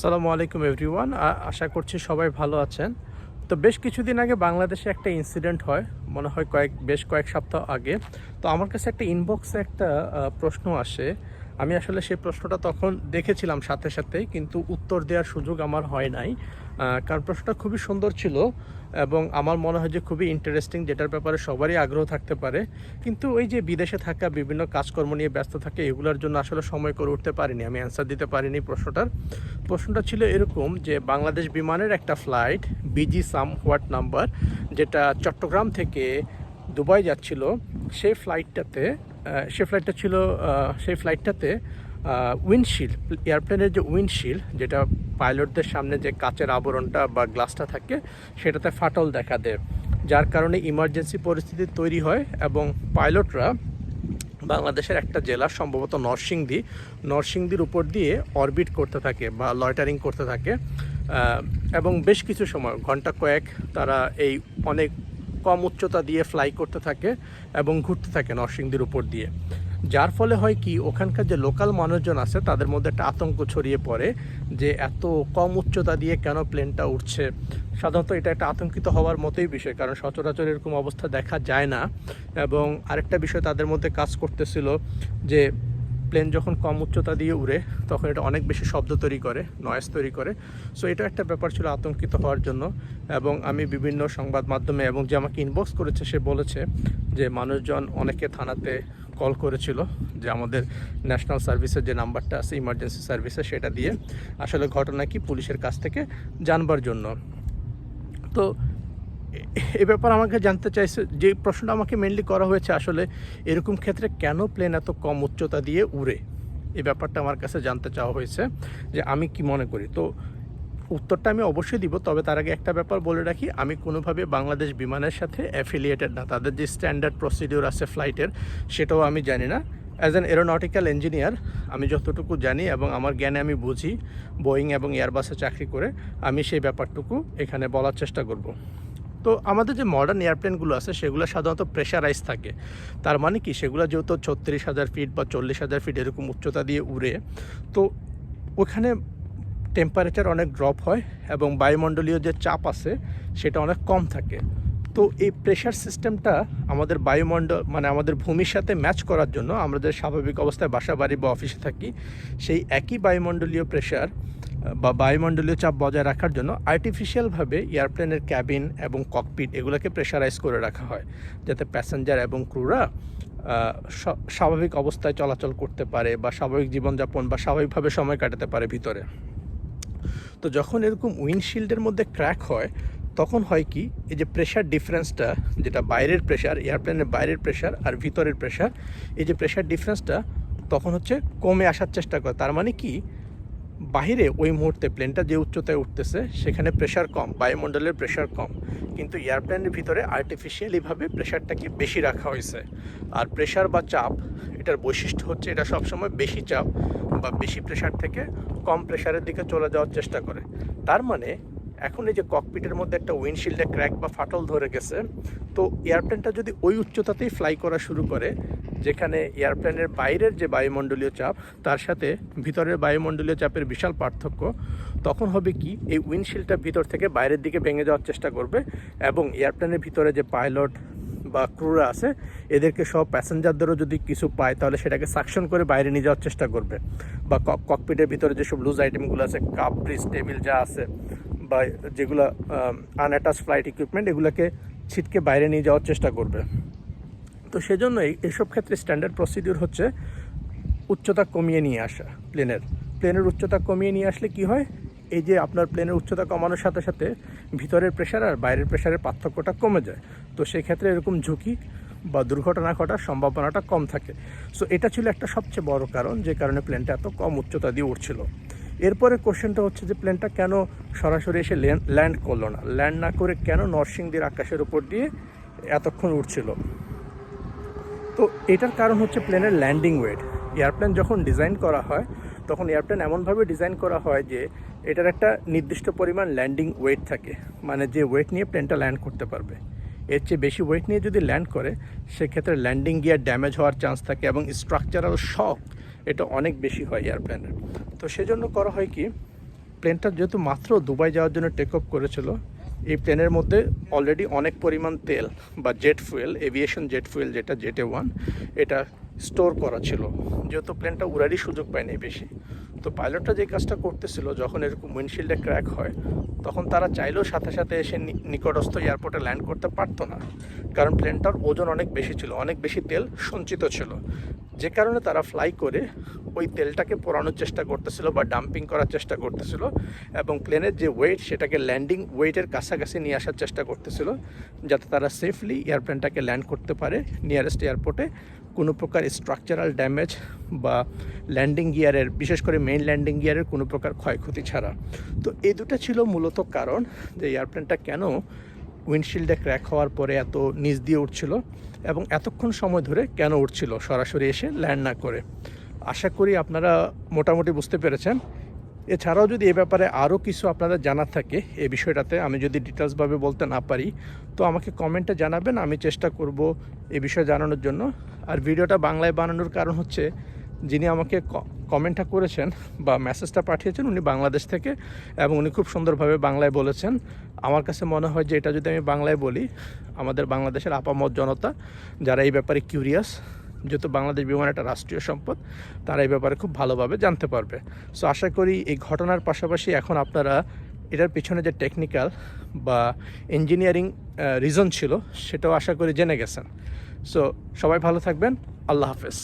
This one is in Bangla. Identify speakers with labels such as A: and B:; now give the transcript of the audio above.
A: সালামু আলাইকুম এভরিওয়ান আশা করছি সবাই ভালো আছেন। তো বেশ কিছুদিন আগে বাংলাদেশে একটা ইনসিডেন্ট হয়। মনে হয় কয়েক, বেশ কয়েক সপ্তাহ আগে। তো আমার কাছে একটা ইনবক্সে একটা প্রশ্ন আসে। আমি আসলে সেই প্রশ্নটা তখন দেখেছিলাম সাথে সাথে কিন্তু উত্তর দেওয়ার সুযোগ আমার হয় নাই। কারণ প্রশ্নটা খুবই সুন্দর ছিল এবং আমার মনে হয় যে খুবই ইন্টারেস্টিং যেটার ব্যাপারে সবারই আগ্রহ থাকতে পারে। কিন্তু ওই যে বিদেশে থাকা, বিভিন্ন কাজকর্ম নিয়ে ব্যস্ত থাকে, এগুলোর জন্য আসলে সময় করে উঠতে পারিনি। আমি অ্যান্সার দিতে পারিনি প্রশ্নটার। প্রশ্নটা ছিল এরকম যে, বাংলাদেশ বিমানের একটা flight BG some what number যেটা চট্টগ্রাম থেকে দুবাই যাচ্ছিল, সেই ফ্লাইটটাতে সে ফ্লাইটটা ছিল সেই ফ্লাইটটাতে উইন্ডশিল্ড এয়ারপ্লেনের যে উইন্ডশিল্ড যেটা পাইলটদের সামনে যে কাচের আবরণটা বা গ্লাসটা থাকে, সেটাতে ফাটল দেখা দেয়। যার কারণে ইমার্জেন্সি পরিস্থিতি তৈরি হয় এবং পাইলটরা বাংলাদেশের একটা জেলা, সম্ভবত নরসিংদী, নরসিংদীর উপর দিয়ে অরবিট করতে থাকে বা লয়টারিং করতে থাকে এবং বেশ কিছু সময়, ঘণ্টা কয়েক তারা এই অনেক কম উচ্চতা দিয়ে ফ্লাই করতে থাকে এবং ঘুরতে থাকে নরসিংদীর উপর দিয়ে। যার ফলে হয় কি, ওখানকার যে লোকাল মানুষজন আছে, তাদের মধ্যে একটা আতঙ্ক ছড়িয়ে পড়ে যে এত কম উচ্চতা দিয়ে কেন প্লেনটা উঠছে সাধারণত এটা একটা আতঙ্কিত হওয়ার মতোই বিষয়, কারণ সচরাচর এরকম অবস্থা দেখা যায় না। এবং আরেকটা বিষয় তাদের মধ্যে কাজ করতেছিল যে প্লেন যখন কম উচ্চতা দিয়ে উড়ে, তখন এটা অনেক বেশি শব্দ তৈরি করে নয়েজ তৈরি করে। সো এটা একটা ব্যাপার ছিল আতঙ্কিত হওয়ার জন্য এবং আমি বিভিন্ন সংবাদ মাধ্যমে এবং যে আমাকে ইনবক্স করেছে, সে বলেছে যে মানুষজন অনেকে থানাতে কল করেছিল যে আমাদের ন্যাশনাল সার্ভিসের যে নাম্বারটা আছে ইমার্জেন্সি সার্ভিসে সেটা দিয়ে। আসলে ঘটনা কি? পুলিশের কাছ থেকে জানবার জন্য। তো এ- ব্যাপার আমাকে জানতে চাইছে, যে প্রশ্নটা আমাকে মেনলি করা হয়েছে আসলে এরকম ক্ষেত্রে কেন প্লেন এত কম উচ্চতা দিয়ে উড়ে? এ ব্যাপারটা আমার কাছে জানতে চাওয়া হয়েছে, যে আমি কি মনে করি? তো উত্তরটা আমি অবশ্যই দিব, তবে তার আগে একটা ব্যাপার বলে রাখি, আমি কোনোভাবে বাংলাদেশ বিমানের সাথে অ্যাফিলিয়েটেড না। তাদের যে স্ট্যান্ডার্ড প্রসিডিওর আছে ফ্লাইটের সেটাও আমি জানি না। অ্যাজ অ্যান এরোনটিক্যাল ইঞ্জিনিয়ার আমি যতটুকু জানি এবং আমার জ্ঞানে আমি বুঝি বোয়িং এবং এয়ারবাসে চাকরি করে, আমি সেই ব্যাপারটুকু এখানে বলার চেষ্টা করব। তো আমাদের যে মডার্ন এয়ারপ্লেনগুলো আছে, সেগুলো সাধারণত প্রেশারাইজ থাকে। তার মানে কি? সেগুলো যেহেতু ছত্রিশ হাজার ফিট বা চল্লিশ হাজার ফিট এরকম উচ্চতা দিয়ে উড়ে, তো ওখানে টেম্পারেচার অনেক ড্রপ হয় এবং বায়ুমণ্ডলীয় যে চাপ আছে, সেটা অনেক কম থাকে। তো এই প্রেশার সিস্টেমটা আমাদের বায়ুমণ্ডল মানে আমাদের ভূমির সাথে ম্যাচ করার জন্য আমরা যে স্বাভাবিক অবস্থায় বাসা, বাড়ি বা অফিসে থাকি, সেই একই বায়ুমণ্ডলীয় প্রেশার বা বায়ুমণ্ডলীয় চাপ বজায় রাখার জন্য আর্টিফিশিয়ালভাবে এয়ারপ্লেনের ক্যাবিন এবং ককপিট এগুলোকে প্রেশারাইজ করে রাখা হয়, যাতে প্যাসেঞ্জার এবং ক্রুরা স্বাভাবিক অবস্থায় চলাচল করতে পারে বা স্বাভাবিক জীবনযাপন বা স্বাভাবিকভাবে সময় কাটাতে পারে ভিতরে। তো যখন এরকম উইন্ডশিল্ডের মধ্যে ক্র্যাক হয়, তখন হয় কি, এই যে প্রেশার ডিফারেন্সটা যেটা বাইরের প্রেশার এয়ারপ্লেনের বাইরের প্রেশার আর ভিতরের প্রেশার এই যে প্রেশার ডিফারেন্সটা তখন হচ্ছে কমে আসার চেষ্টা করে। তার মানে কি বাইরে ওই মুহূর্তে প্লেনটা যে উচ্চতায় উঠতেছে, সেখানে প্রেশার কম, বায়ুমণ্ডলের প্রেশার কম। কিন্তু এয়ারপ্লেনের ভিতরে আর্টিফিশিয়ালিভাবে প্রেশারটাকে বেশি রাখা হয়েছে। আর প্রেশার বা চাপ, এটার বৈশিষ্ট্য হচ্ছে এটা সবসময় বেশি চাপ বা বেশি প্রেশার থেকে কম প্রেশারের দিকে চলে যাওয়ার চেষ্টা করে। তার মানে এখন এই যে ককপিটের মধ্যে একটা উইন্ডশিল্ডে ক্র্যাক বা ফাটল ধরে গেছে, তো এয়ারপ্লেনটা যদি ওই উচ্চতাতেই ফ্লাই করা শুরু করে যেখানে এয়ারপ্লেনের বাইরের যে বায়ুমণ্ডলীয় চাপ, তার সাথে ভিতরের বায়ুমণ্ডলীয় চাপের বিশাল পার্থক্য। তখন হবে কি, এই উইন্ডশিল্ডটা ভিতর থেকে বাইরের দিকে ভেঙে যাওয়ার চেষ্টা করবে এবং এয়ারপ্লেনের ভিতরে যে পাইলট বা ক্রুরা আছে, এদেরকে সব প্যাসেঞ্জারদেরও যদি কিছু পায়, তাহলে সেটাকে সাকশন করে বাইরে নিয়ে যাওয়ার চেষ্টা করবে। বা ককপিটের ভিতরে যেসব লুজ আইটেমগুলো আছে কাপ ব্রিজ টেবিল যা আছে, বা যেগুলো আনঅ্যাটাচ ফ্লাইট ইকুইপমেন্ট এগুলোকে ছিটকে বাইরে নিয়ে যাওয়ার চেষ্টা করবে। তো সেজন্য এই- এসব ক্ষেত্রে স্ট্যান্ডার্ড প্রসিডিউর হচ্ছে উচ্চতা কমিয়ে নিয়ে আসা প্লেনের প্লেনের উচ্চতা কমিয়ে নিয়ে আসলে কি হয়? এই যে আপনার প্লেনের উচ্চতা কমানোর সাথে সাথে ভিতরের প্রেশার আর বাইরের প্রেশারের পার্থক্যটা কমে যায়। তো সেক্ষেত্রে এরকম ঝুঁকি বা দুর্ঘটনা ঘটার সম্ভাবনাটা কম থাকে। সো এটা ছিল একটা সবচেয়ে বড় কারণ যে কারণে প্লেনটা এত কম উচ্চতা দিয়ে উঠছিল। এরপরে কোশ্চেনটা হচ্ছে যে প্লেনটা কেন সরাসরি এসে ল্যান্ড করল না? ল্যান্ড না করে কেন নরসিংদীর আকাশের উপর দিয়ে এতক্ষণ উঠছিল? তো এটার কারণ হচ্ছে প্লেনের ল্যান্ডিং ওয়েট। এয়ারপ্লেন যখন ডিজাইন করা হয়, তখন এয়ারপ্লেন এমনভাবে ডিজাইন করা হয় যে এটার একটা নির্দিষ্ট পরিমাণ ল্যান্ডিং ওয়েট থাকে মানে যে ওয়েট নিয়ে প্লেনটা ল্যান্ড করতে পারবে। এর চেয়ে বেশি ওয়েট নিয়ে যদি ল্যান্ড করে, সেক্ষেত্রে ল্যান্ডিং গিয়ার ড্যামেজ হওয়ার চান্স থাকে এবং স্ট্রাকচারাল শক এটা অনেক বেশি হয় এয়ারপ্লেনের। তো সেজন্য করা হয় কি, প্লেনটা যেহেতু মাত্র দুবাই যাওয়ার জন্য টেক অফ করেছিল এই প্লেনের মধ্যে অলরেডি অনেক পরিমাণ তেল বা jet fuel aviation jet fuel যেটা জেটে ওয়ান এটা স্টোর করা ছিল। যেহেতু প্লেনটা উড়ারই সুযোগ পায়নি বেশি। তো পাইলটটা যে কাজটা করতেছিল, যখন এরকম উইন্ডশিল্ডে ক্র্যাক হয় তখন তারা চাইলেও সাথে সাথে এসে নিকটস্থ এয়ারপোর্টে ল্যান্ড করতে পারতো না। কারণ প্লেনটার ওজন অনেক বেশি ছিল, অনেক বেশি তেল সঞ্চিত ছিল। যে কারণে তারা ফ্লাই করে ওই তেলটাকে পোড়ানোর চেষ্টা করতেছিল বা ডাম্পিং করার চেষ্টা করতেছিল এবং প্লেনের যে ওয়েট সেটাকে ল্যান্ডিং ওয়েটের কাছাকাছি নিয়ে আসার চেষ্টা করতেছিল যাতে তারা সেফলি এয়ারপ্লেনটাকে ল্যান্ড করতে পারে নিয়ারেস্ট এয়ারপোর্টে কোনো প্রকার স্ট্রাকচারাল ড্যামেজ বা ল্যান্ডিং গিয়ারের বিশেষ করে মেইন ল্যান্ডিং গিয়ারের কোনো প্রকার ক্ষয়ক্ষতি ছাড়া। তো এই দুটো ছিল মূলত কারণ যে এয়ারপ্লেনটা কেন উইন্ডশিল্ডে ক্র্যাক হওয়ার পরে এত নিচ দিয়ে উঠছিল এবং এতক্ষণ সময় ধরে কেন উঠছিল সরাসরি এসে ল্যান্ড না করে। আশা করি আপনারা মোটামুটি বুঝতে পেরেছেন। এছাড়াও যদি এ ব্যাপারে আরও কিছু আপনারা জানার থাকে এই বিষয়টাতে আমি যদি ডিটেলসভাবে বলতে না পারি, তো আমাকে কমেন্টে জানাবেন, আমি চেষ্টা করব এ বিষয়ে জানানোর জন্য। আর ভিডিওটা বাংলায় বানানোর কারণ হচ্ছে যিনি আমাকে কমেন্টটা করেছেন বা মেসেজটা পাঠিয়েছেন, উনি বাংলাদেশ থেকে এবং উনি খুব সুন্দরভাবে বাংলায় বলেছেন। আমার কাছে মনে হয় যে এটা যদি আমি বাংলায় বলি, আমাদের বাংলাদেশের আপামত জনতা, যারা এই ব্যাপারে কিউরিয়াস যেহেতু বাংলাদেশ বিমান একটা রাষ্ট্রীয় সম্পদ, তারা এই ব্যাপারে খুব ভালোভাবে জানতে পারবে। সো আশা করি এই ঘটনার পাশাপাশি এখন আপনারা এটার পিছনে যে টেকনিক্যাল বা ইঞ্জিনিয়ারিং রিজন ছিল, সেটাও আশা করি জেনে গেছেন। সো সবাই ভালো থাকবেন। আল্লাহ হাফেজ।